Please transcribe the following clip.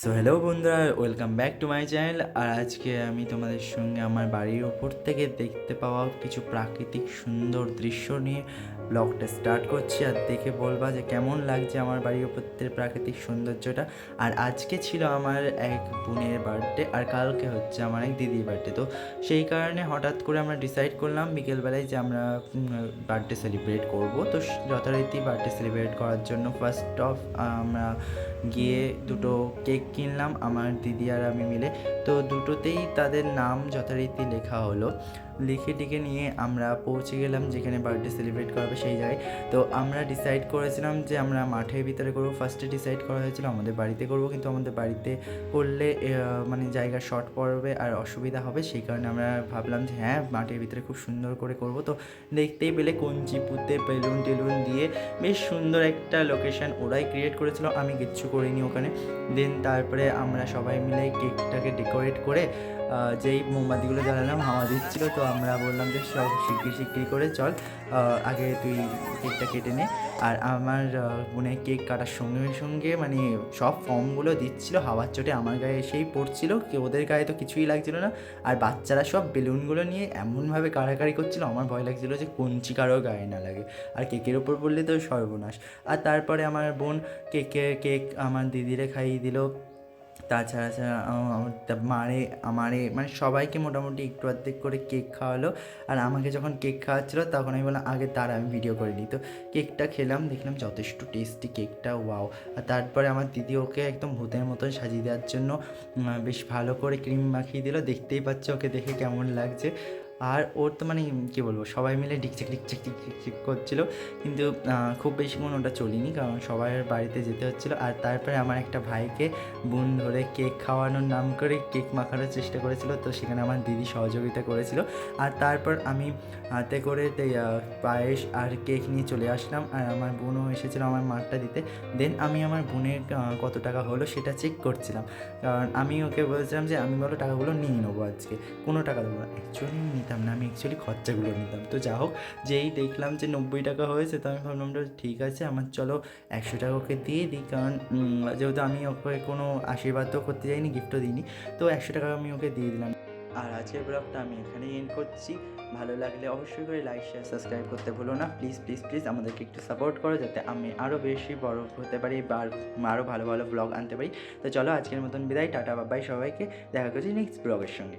So hello বন্ধুরা welcome back to my channel আর আজকে আমি তোমাদের সঙ্গে আমার বাড়ির ওপর থেকে দেখতে পাওয়া কিছু প্রাকৃতিক সুন্দর দৃশ্য নিয়ে ব্লগটা স্টার্ট করছি। আর দেখে বলবা যে কেমন লাগছে আমার বাড়ির ওপর থেকে প্রাকৃতিক সৌন্দর্যটা। আর আজকে ছিল আমার এক বোনের বার্থডে আর কালকে হচ্ছে আমার এক দিদির বার্থডে তো সেই কারণে হঠাৎ করে আমরা ডিসাইড করলাম বিকেলবেলায় যে আমরা বার্থডে সেলিব্রেট করব। তো যথারীতি বার্থডে সেলিব্রেট করার জন্য ফার্স্ট অফ আমরা গিয়ে দুটো কেক কিনলাম আমার দিদি আর আমি মিলে। তো দুটোতেই তাদের নাম যথারীতি লেখা হলো। লিখে টিকে নিয়ে আমরা পৌঁছে গেলাম যেখানে বার্থডে সেলিব্রেট করাবে সেই জায়গায়। তো আমরা ডিসাইড করেছিলাম যে আমরা মাঠের ভিতরে করব। ফার্স্টে ডিসাইড করা হয়েছিল আমাদের বাড়িতে করব। কিন্তু আমাদের বাড়িতে করলে মানে জায়গা শর্ট পড়বে আর অসুবিধা হবে। সেই কারণে আমরা ভাবলাম যে হ্যাঁ মাঠের ভিতরে খুব সুন্দর করে করব। তো দেখতেই পেলে কঞ্চি পুঁতে বেলুন টেলুন দিয়ে বেশ সুন্দর একটা লোকেশন ওরাই ক্রিয়েট করেছিল। আমি কিচ্ছু করিনি ওখানে। দেন তারপরে আমরা সবাই মিলে কেকটাকে ডেকোরেট করে যেই মোমবাতিগুলো জ্বালালাম, হাওয়া দিচ্ছিল, তো আমরা বললাম যে সব শিগগিরি শিগগিরি করে চল আগে তুই কেকটা কেটে নে। আর আমার বোনের কেক কাটার সঙ্গে সঙ্গে মানে সব ফর্মগুলো দিচ্ছিল, হাওয়ার চোটে আমার গায়ে এসেই পড়ছিল ওদের গায়ে তো কিছুই লাগছিল না। আর বাচ্চারা সব বেলুনগুলো নিয়ে এমনভাবে কাড়াকাড়ি করছিল, আমার ভয় লাগছিল যে কঞ্চি কারও গায়ে না লাগে। আর কেকের ওপর বললে তো সর্বনাশ। আর তারপরে আমার বোন কেকে, কেক আমার দিদিরে খাইয়ে দিল তাছাড়া ছাড়া মারে, আমারে মানে সবাইকে মোটামুটি একটু অর্ধেক করে কেক খাওয়ালো। আর আমাকে যখন কেক খাওয়াচ্ছিলো, তখন আমি বললাম, আগে তার আমি ভিডিও করে নিই তো কেকটা খেলাম, দেখলাম যথেষ্ট টেস্টি কেকটা ওয়াও আর তারপরে আমার দিদি ওকে একদম ভূতের মতন সাজিয়ে দেওয়ার জন্য বেশ ভালো করে ক্রিম মাখিয়ে দিল। দেখতেই পাচ্ছে ওকে দেখে কেমন লাগছে। আর ওর তো মানে কী বলব, সবাই মিলে ডিকচিক ডিকচিক ডিকচিক চিক করছিল। কিন্তু খুব বেশিক্ষণ ওটা চলিনি কারণ সবার বাড়িতে যেতে হচ্ছিল। আর তারপরে আমার একটা ভাইকে বোন ধরে কেক খাওয়ানোর নাম করে কেক মাখানোর চেষ্টা করেছিল। তো সেখানে আমার দিদি সহযোগিতা করেছিল। আর তারপর আমি হাতে করে পায়েস আর কেক নিয়ে চলে আসলাম। আর আমার বোনও এসেছিল আমার মাঠটা দিতে। দেন আমি আমার বোনের কত টাকা হলো সেটা চেক করছিলাম। কারণ আমি ওকে বলছিলাম যে, আমি বলো টাকাগুলো নিয়ে নেব আজকে। কোনো টাকা দেবো না। অ্যাকচুয়ালি নিতাম না, আমি অ্যাকচুয়ালি খরচাগুলো নিতাম। তো যা হোক, যেই দেখলাম যে নব্বই টাকা হয়েছে, তো আমি ভাবলাম ঠিক আছে, আমার চলো একশো টাকা ওকে দিয়ে দিই, কারণ যেহেতু আমি ওকে কোনো আশীর্বাদও করতে যাইনি গিফটও দিইনি, তো একশো টাকা আমি ওকে দিয়ে দিলাম। আর আজকের ব্লগটা আমি এখানেই এন্ড করছি। ভালো লাগলে অবশ্যই করে লাইক শেয়ার সাবস্ক্রাইব করতে ভুলো না। প্লিজ প্লিজ প্লিজ আমাদেরকে একটু সাপোর্ট করো, যাতে আমি আরও বেশি বড় হতে পারি বা আরও ভালো ভালো ব্লগ আনতে পারি। তো চলো আজকের মতন বিদায়, টাটা বাবাই সবাইকে। দেখা করছি নেক্সট ব্লগের সঙ্গে।